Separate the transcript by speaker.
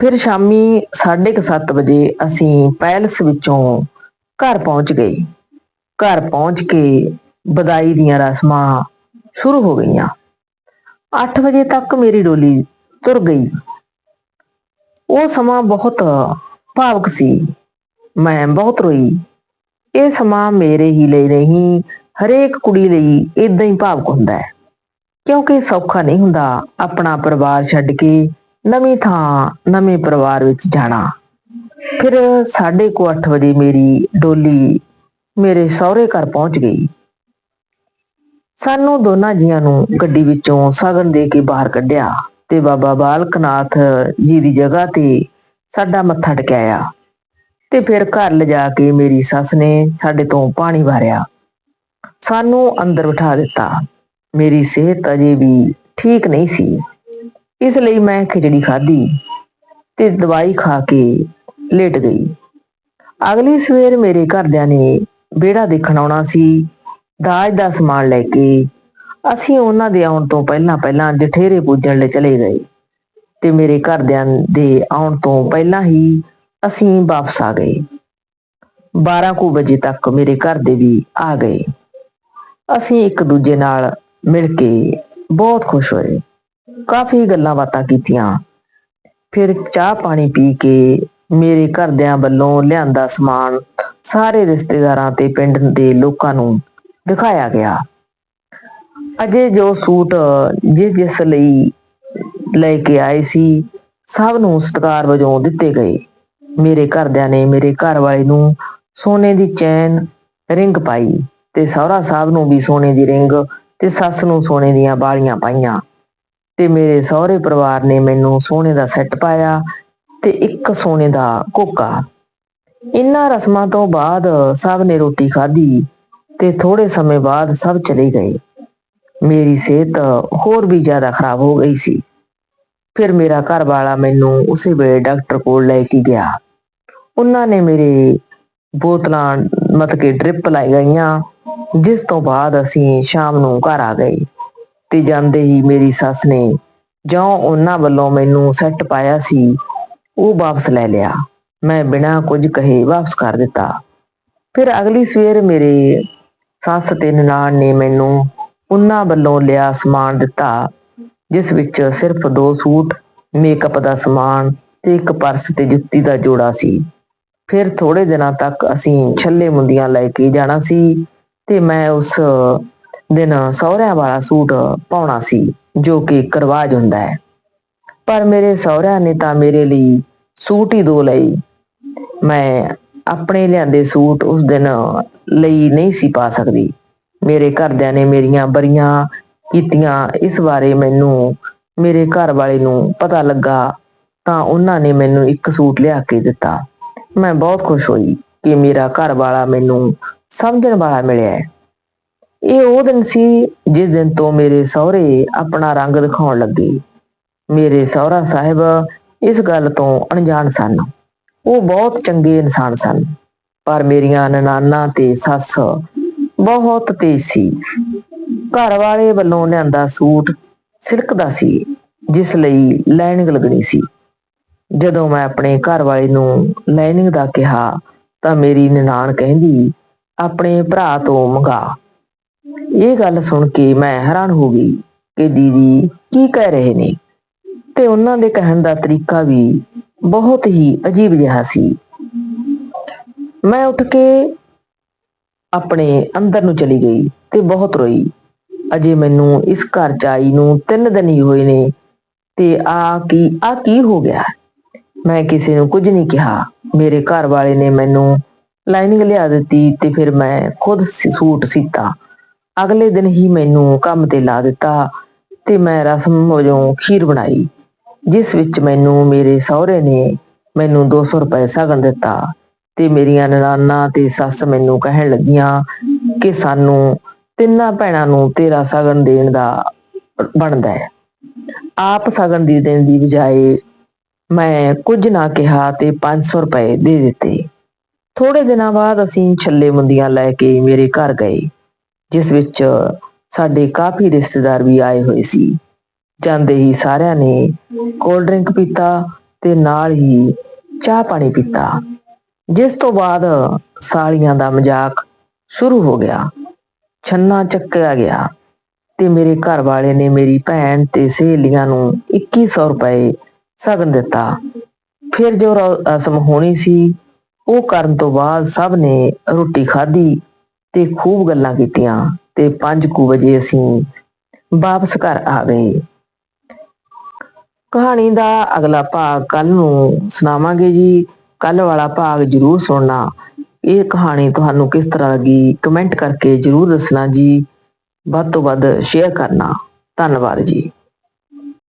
Speaker 1: ਫਿਰ ਸ਼ਾਮੀ 7:30 ਵਜੇ ਅਸੀਂ ਪੈਲਸ ਵਿੱਚੋਂ ਘਰ ਪਹੁੰਚ ਗਏ। ਘਰ ਪਹੁੰਚ ਕੇ ਬਦਾਈ ਦੀਆਂ ਰਸਮਾਂ ਸ਼ੁਰੂ ਹੋ ਗਈਆਂ। 8 ਵਜੇ ਤੱਕ ਮੇਰੀ ਡੋਲੀ ਤੁਰ ਗਈ। ਉਹ ਸਮਾਂ ਬਹੁਤ ਭਾਵਕ ਸੀ। ਮੈਂ ਬਹੁਤ ਰੋਈ। ਇਹ ਸਮਾਂ ਮੇਰੇ ਹੀ ਲਈ ਨਹੀਂ, ਹਰੇਕ ਕੁੜੀ ਲਈ ਇਦਾਂ ਹੀ ਭਾਵਕ ਹੁੰਦਾ ਹੈ। ਕਿਉਂਕਿ ਸੌਖਾ ਨਹੀਂ ਹੁੰਦਾ ਆਪਣਾ ਪਰਿਵਾਰ ਛੱਡ ਕੇ ਨਵੀਂ ਥਾਂ, ਨਵੇਂ ਪਰਿਵਾਰ ਵਿੱਚ ਜਾਣਾ। ਫਿਰ 8:30 ਵਜੇ ਮੇਰੀ ਡੋਲੀ ਮੇਰੇ ਸਹੁਰੇ ਘਰ ਪਹੁੰਚ ਗਈ। ਸਾਨੂੰ ਦੋਨਾਂ ਜੀਆਂ ਨੂੰ ਗੱਡੀ ਵਿੱਚੋਂ ਸਗਨ ਦੇ ਕੇ ਬਾਹਰ ਕੱਢਿਆ ਤੇ ਬਾਬਾ ਬਾਲਕਨਾਥ ਜੀ ਦੀ ਜਗ੍ਹਾ ਤੇ ਸਾਡਾ ਮੱਥਾ ਟਿਕਾਇਆ ਤੇ ਫਿਰ ਘਰ ਲਿਜਾ ਕੇ ਮੇਰੀ ਸੱਸ ਨੇ ਸਾਡੇ ਤੋਂ ਪਾਣੀ ਵਾਰਿਆ। ਸਾਨੂੰ ਅੰਦਰ ਬਿਠਾ ਦਿੱਤਾ। ਮੇਰੀ ਸਿਹਤ ਅਜੇ ਵੀ ਠੀਕ ਨਹੀਂ ਸੀ। ਇਸ ਲਈ ਮੈਂ ਖਿਚੜੀ ਖਾਧੀ ਤੇ ਦਵਾਈ ਖਾ ਕੇ ਲੇਟ ਗਈ। ਅਗਲੀ ਸਵੇਰ ਮੇਰੇ ਘਰਦਿਆਂ ਨੇ ਵਿਹੜਾ ਦੇਖਣ ਆਉਣਾ ਸੀ। ਦਾਜ ਦਾ ਸਮਾਨ ਲੈ ਕੇ ਅਸੀਂ ਉਹਨਾਂ ਦੇ ਆਉਣ ਤੋਂ ਪਹਿਲਾਂ ਪਹਿਲਾਂ ਜਠੇਰੇ ਪੂਜਣ ਲਈ ਚਲੇ ਗਏ ਤੇ ਮੇਰੇ ਘਰਦਿਆਂ ਦੇ ਆਉਣ ਤੋਂ ਪਹਿਲਾਂ ਹੀ ਅਸੀਂ ਵਾਪਸ ਆ ਗਏ। 12 ਕੁ ਵਜੇ ਤੱਕ ਮੇਰੇ ਘਰ ਦੇ ਵੀ ਆ ਗਏ। ਅਸੀਂ ਇੱਕ ਦੂਜੇ ਨਾਲ ਮਿਲ ਕੇ ਬਹੁਤ ਖੁਸ਼ ਹੋਏ। ਕਾਫੀ ਗੱਲਾਂ ਬਾਤਾਂ ਕੀਤੀਆਂ। ਫਿਰ ਚਾਹ ਪਾਣੀ ਪੀ ਕੇ ਮੇਰੇ ਘਰਦਿਆਂ ਵੱਲੋਂ ਲਿਆਂਦਾ ਸਮਾਨ ਸਾਰੇ ਰਿਸ਼ਤੇਦਾਰਾਂ ਤੇ ਪਿੰਡ ਦੇ ਲੋਕਾਂ ਨੂੰ ਦਿਖਾਇਆ ਗਿਆ। ਅਜੇ ਜੋ ਸੂਟ ਜਿਸ ਜਿਸ ਲਈ ਲੈ ਕੇ ਆਏ ਸੀ, ਸਭ ਨੂੰ ਸਤਿਕਾਰ ਵਜੋਂ ਦਿੱਤੇ ਗਏ। ਮੇਰੇ ਘਰਦਿਆਂ ਨੇ ਮੇਰੇ ਘਰ ਵਾਲੇ ਨੂੰ ਸੋਨੇ ਦੀ ਚੈਨ, ਰਿੰਗ ਪਾਈ ਤੇ ਸਹੁਰਾ ਸਾਹਿਬ ਨੂੰ ਵੀ ਸੋਨੇ ਦੀ ਰਿੰਗ ਤੇ ਸੱਸ ਨੂੰ ਸੋਨੇ ਦੀਆਂ ਬਾਲੀਆਂ ਪਾਈਆਂ। ਤੇ ਮੇਰੇ ਸਹੁਰੇ ਪਰਿਵਾਰ ਨੇ ਮੈਨੂੰ ਸੋਨੇ ਦਾ ਸੈੱਟ ਪਾਇਆ ਤੇ ਇੱਕ ਸੋਨੇ ਦਾ ਕੋਕਾ। ਇਨ੍ਹਾਂ ਰਸਮਾਂ ਤੋਂ ਬਾਅਦ ਸਭ ਨੇ ਰੋਟੀ ਖਾਧੀ ਤੇ ਥੋੜੇ ਸਮੇਂ ਬਾਅਦ ਸਭ ਚਲੇ ਗਏ। ਮੇਰੀ ਸਿਹਤ ਹੋਰ ਵੀ ਜ਼ਿਆਦਾ ਖਰਾਬ ਹੋ ਗਈ ਸੀ। ਫਿਰ ਮੇਰਾ ਘਰ ਵਾਲਾ ਮੈਨੂੰ ਉਸੇ ਵੇਲੇ ਡਾਕਟਰ ਕੋਲ ਲੈ ਕੇ ਗਿਆ। ਉਹਨਾਂ ਨੇ ਮੇਰੇ ਬੋਤਲਾਂ ਮਤ ਕੇ ਡ੍ਰਿਪ ਲਾਈ ਗਈਆਂ ਜਿਸ ਤੋਂ ਬਾਅਦ ਅਸੀਂ ਸ਼ਾਮ ਨੂੰ ਘਰ ਆ ਗਏ। ਤੇ ਜਾਂਦੇ ਹੀ ਮੇਰੀ ਸੱਸ ਨੇ ਜਿਉਂ ਉਹਨਾਂ ਵੱਲੋਂ ਮੈਨੂੰ ਸੈੱਟ ਪਾਇਆ ਸੀ, ਉਹ ਵਾਪਸ ਲੈ ਲਿਆ। ਮੈਂ ਬਿਨਾਂ ਕੁਝ ਕਹੇ ਵਾਪਸ ਕਰ ਦਿੱਤਾ। ਫਿਰ ਅਗਲੀ ਸਵੇਰ ਮੇਰੇ ਸੱਸ ਤੇ ਨਨਾਣ ਨੇ ਮੈਨੂੰ ਉਹਨਾਂ ਵੱਲੋਂ ਲਿਆ ਸਮਾਨ ਦਿੱਤਾ, ਜਿਸ ਵਿੱਚ ਸਿਰਫ ਦੋ ਸੂਟ ਮੇਕਅਪ ਦਾ ਸਮਾਨ ਤੇ ਇੱਕ ਪਰਸ ਤੇ ਜੁੱਤੀ ਦਾ ਜੋੜਾ ਸੀ। ਫਿਰ ਥੋੜੇ ਦਿਨਾਂ ਤੱਕ ਅਸੀਂ ਛੱਲੇ ਮੁੰਦੀਆਂ ਲੈ ਕੇ ਜਾਣਾ ਸੀ ਤੇ ਮੈਂ ਉਸ ਦਿਨ ਸਹੁਰਿਆਂ ਵਾਲਾ ਸੂਟ ਪਾਉਣਾ ਸੀ, ਜੋ ਕਿ ਕਰਵਾਜ ਹੁੰਦਾ ਹੈ। ਪਰ ਮੇਰੇ ਸਹੁਰਿਆਂ ਨੇ ਤਾਂ ਮੇਰੇ ਲਈ ਸੂਟ ਹੀ ਦੋ ਲਈ ਮੈਂ ਆਪਣੇ ਲਿਆਂਦੇ ਸੂਟ ਉਸ ਦਿਨ ਲਈ ਨਹੀਂ ਸੀ ਪਾ ਸਕਦੀ। ਮੇਰੇ ਘਰਦਿਆਂ ਨੇ ਮੇਰੀਆਂ ਬਰੀਆਂ ਕੀਤੀਆਂ। ਇਸ ਬਾਰੇ ਮੈਨੂੰ ਮੇਰੇ ਘਰ ਵਾਲੇ ਨੂੰ ਪਤਾ ਲੱਗਾ ਤਾਂ ਉਹਨਾਂ ਨੇ ਮੈਨੂੰ ਇੱਕ ਸੂਟ ਲਿਆ ਕੇ ਦਿੱਤਾ। ਮੈਂ ਬਹੁਤ ਖੁਸ਼ ਹੋਈ ਕਿ ਮੇਰਾ ਘਰ ਵਾਲਾ ਮੈਨੂੰ ਸਮਝਣ ਵਾਲਾ ਮਿਲਿਆ ਹੈ। ਇਹ ਉਹ ਦਿਨ ਸੀ ਜਿਸ ਦਿਨ ਤੋਂ ਮੇਰੇ ਸਹੁਰੇ ਆਪਣਾ ਰੰਗ ਦਿਖਾਉਣ ਲੱਗੇ। ਮੇਰੇ ਸਹੁਰਾ ਸਾਹਿਬ ਇਸ ਗੱਲ ਤੋਂ ਅਣਜਾਣ ਸਨ। ਉਹ ਬਹੁਤ ਚੰਗੇ ਇਨਸਾਨ ਸਨ, ਪਰ ਮੇਰੀਆਂ ਨਨਾਨਾ ਤੇ ਸੱਸ ਬਹੁਤ ਤੇਜ਼ ਸੀ। ਘਰ ਵਾਲੇ ਵੱਲੋਂ ਲਿਆਂਦਾ ਸੂਟ ਸਿਲਕ ਦਾ ਸੀ, ਜਿਸ ਲਈ ਲਾਈਨਿੰਗ ਲੱਗਣੀ ਸੀ। ਜਦੋਂ ਮੈਂ ਆਪਣੇ ਘਰ ਵਾਲੇ ਨੂੰ ਲਾਈਨਿੰਗ ਦਾ ਕਿਹਾ, ਤਾਂ ਮੇਰੀ ਨਨਾਣ ਕਹਿੰਦੀ, ਆਪਣੇ ਭਰਾ ਤੋਂ ਮੰਗਾ। ਇਹ ਗੱਲ ਸੁਣ ਕੇ ਮੈਂ ਹੈਰਾਨ ਹੋ ਗਈ ਕਿ ਦੀਦੀ ਕੀ ਕਹਿ ਰਹੇ ਨੇ। ਤੇ ਉਹਨਾਂ ਦੇ ਕਹਿਣ ਦਾ ਤਰੀਕਾ ਵੀ ਬਹੁਤ ਹੀ ਅਜੀਬ ਜਿਹਾ ਸੀ। ਮੈਂ ਉੱਠ ਕੇ ਆਪਣੇ ਅੰਦਰ ਨੂੰ ਚਲੀ ਗਈ ਤੇ ਬਹੁਤ ਰੋਈ। ਅਜੇ ਮੈਨੂੰ ਇਸ ਘਰ ਚ ਆਈ ਨੂੰ ਤਿੰਨ ਦਿਨ ਹੀ ਹੋਏ ਨੇ ਤੇ ਆ ਕੀ ਆ ਕੀ ਹੋ ਗਿਆ? ਮੈਂ ਕਿਸੇ ਨੂੰ ਕੁਝ ਨਹੀਂ ਕਿਹਾ। ਮੇਰੇ ਘਰ ਵਾਲੇ ਨੇ ਮੈਨੂੰ ਲਾਈਨਿੰਗ ਲਿਆ ਦਿੱਤੀ ਤੇ ਫਿਰ ਮੈਂ ਖੁਦ ਸੂਟ ਸੀਤਾ। ਅਗਲੇ ਦਿਨ ਹੀ ਮੈਨੂੰ ਕੰਮ ਤੇ ਲਾ ਦਿੱਤਾ ਤੇ ਮੈਂ ਰਸਮ ਵਜੋਂ ਖੀਰ ਬਣਾਈ, ਜਿਸ ਵਿੱਚ ਮੈਨੂੰ ਮੇਰੇ ਸਹੁਰੇ ਨੇ ਮੈਨੂੰ 200 ਰੁਪਏ ਸਗਨ ਦਿੱਤਾ ਤੇ ਮੇਰੀਆਂ ਨਨਾਨਾ ਤੇ ਸੱਸ ਮੈਨੂੰ ਕਹਿਣ ਲੱਗੀਆਂ ਕਿ ਸਾਨੂੰ ਤਿੰਨਾਂ ਭੈਣਾਂ ਨੂੰ ਤੇਰਾ ਸਗਨ ਦੇਣ ਦਾ ਬਣਦਾ ਹੈ। ਆਪ ਸਗਨ ਦੀ ਦੇਣ ਦੀ ਬਜਾਏ ਮੈਂ ਕੁਝ ਨਾ ਕਿਹਾ ਤੇ 500 ਰੁਪਏ ਦੇ ਦਿੱਤੇ। ਥੋੜੇ ਦਿਨਾਂ ਬਾਅਦ ਅਸੀਂ ਛੱਲੇ ਮੁੰਦੀਆਂ ਲੈ ਕੇ ਮੇਰੇ ਘਰ ਗਏ। ਜਿਸ ਵਿੱਚ ਸਾਡੇ ਕਾਫੀ ਰਿਸ਼ਤੇਦਾਰ ਵੀ ਆਏ ਹੋਏ ਸੀ। ਜਾਂਦੇ ਹੀ ਸਾਰਿਆਂ ਨੇ ਕੋਲਡ ਡਰਿੰਕ ਪੀਤਾ ਤੇ ਨਾਲ ਹੀ ਚਾਹ ਪਾਣੀ ਪੀਤਾ। ਜਿਸ ਤੋਂ ਬਾਅਦ ਸਾਲੀਆਂ ਦਾ ਮਜ਼ਾਕ ਸ਼ੁਰੂ ਹੋ ਗਿਆ। ਛੰਨਾ ਚੱਕਿਆ ਗਿਆ ਤੇ ਮੇਰੇ ਘਰ ਵਾਲੇ ਨੇ ਮੇਰੀ ਭੈਣ ਤੇ ਸਹੇਲੀਆਂ ਨੂੰ 2100 ਰੁਪਏ ਸਗਨ ਦਿੱਤਾ। ਫਿਰ ਜੋ ਰਸਮ ਹੋਣੀ ਸੀ, ਉਹ ਕਰਨ ਤੋਂ ਬਾਅਦ ਸਭ ਨੇ ਰੋਟੀ ਖਾਧੀ ਤੇ ਖੂਬ ਗੱਲਾਂ ਕੀਤੀਆਂ ਤੇ 5 ਕੁ ਵਜੇ ਅਸੀਂ ਵਾਪਸ ਘਰ ਆ ਗਏ। ਕਹਾਣੀ ਦਾ ਅਗਲਾ ਭਾਗ ਕੱਲ ਨੂੰ ਸੁਣਾਵਾਂਗੇ ਜੀ। ਕੱਲ ਵਾਲਾ ਭਾਗ ਜਰੂਰ ਸੁਣਨਾ। ਇਹ ਕਹਾਣੀ ਤੁਹਾਨੂੰ ਕਿਸ ਤਰ੍ਹਾਂ ਲੱਗੀ ਕਮੈਂਟ ਕਰਕੇ ਜਰੂਰ ਦੱਸਣਾ ਜੀ। ਵੱਧ ਤੋਂ ਵੱਧ ਸ਼ੇਅਰ ਕਰਨਾ। ਧੰਨਵਾਦ ਜੀ।